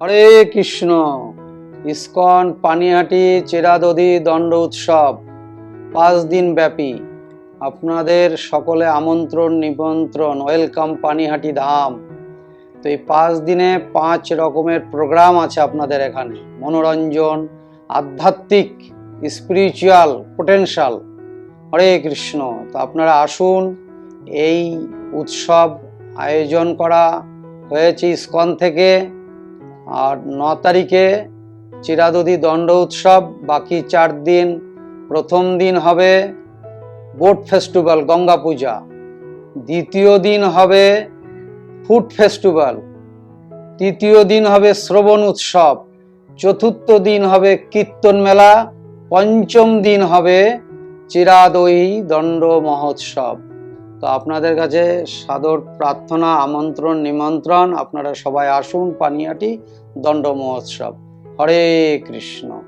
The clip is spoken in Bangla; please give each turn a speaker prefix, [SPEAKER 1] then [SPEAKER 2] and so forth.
[SPEAKER 1] হরে কৃষ্ণ। ইস্কন, পানিহাটি চেরাদদি দণ্ড উৎসব, পাঁচ দিন ব্যাপী। আপনাদের সকলে আমন্ত্রণ, নিমন্ত্রণ, ওয়েলকাম পানিহাটি ধাম। তো এই পাঁচ দিনে পাঁচ রকমের প্রোগ্রাম আছে আপনাদের এখানে। মনোরঞ্জন, আধ্যাত্মিক স্পিরিচুয়াল পোটেনশাল হরে কৃষ্ণ। তো আপনারা আসুন, এই উৎসব আয়োজন করা হয়েছে ইস্কন থেকে। আর ন তারিখে চিরাদদি দণ্ড উৎসব, বাকি চার দিন। প্রথম দিন হবে বোট ফেস্টিভ্যাল, গঙ্গা পূজা। দ্বিতীয় দিন হবে ফুড ফেস্টিভ্যাল। তৃতীয় দিন হবে শ্রবণ উৎসব। চতুর্থ দিন হবে কীর্তন মেলা। পঞ্চম দিন হবে চিরাদয়ী দণ্ড মহোৎসব। তো আপনাদের কাছে সাদর প্রার্থনা, আমন্ত্রণ, নিমন্ত্রণ। আপনারা সবাই আসুন, পানিয়াটি দণ্ড মহোৎসব। হরে কৃষ্ণ।